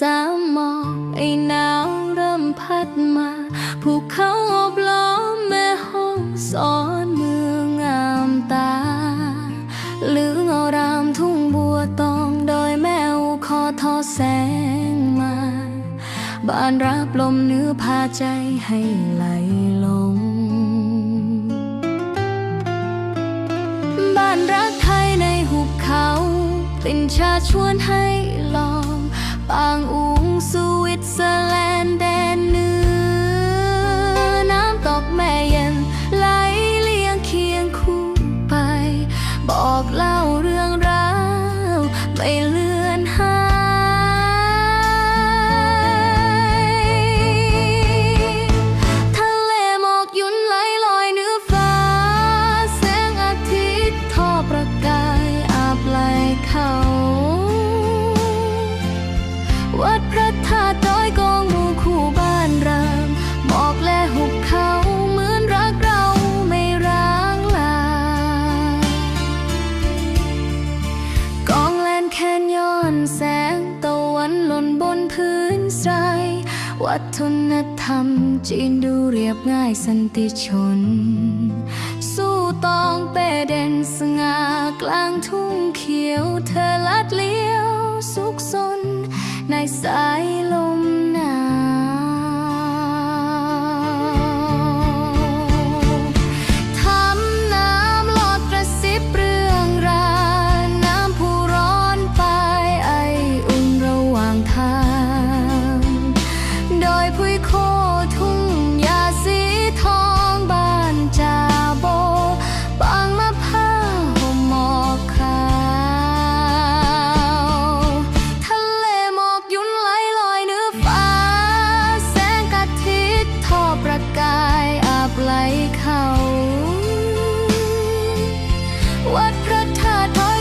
สามหมอกไอ้หนาวเริ่มพัดมาภูเขาอบล้อมแม่ห้องสอนเมืองงามตาหรืองารามทุ่งบัวตองดอยแมวคอทอแสงมา บ้านรับลมเนื้อพาใจให้ไหลลง บ้านรักไทยในหุบเขา เป็นชาชวนให้ ปางอุงสวิตเซอร์แลนด์แดนเหนือ น้ำตกแม่เย็นไหลเลียงเคียงคู่ไป บอกลา แสงตะวันหล่นบนพื้นทรายวัฒนธรรมจีนดูเรียบง่ายสันติชน สู้ตองเปเด่นสง่ากลางทุ่งเขียว เธอลัดเลี้ยวสุขสนในสายลม คุยโคทุ่งยาสีทองบ้านจาโบบางมะพร้าวหมอกขาวทะเลหมอกยุ่นไหลลอยเหนือฟ้า แสงกะทิทอประกายอาบไหลเขา วัดพระธาตุ